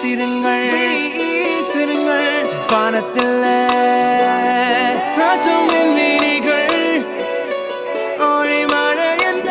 வீசிருங்கள் வீசிருங்கள் வானத்தில் ராஜம் என்றீர்கள் ஓடி வாழ என்ன?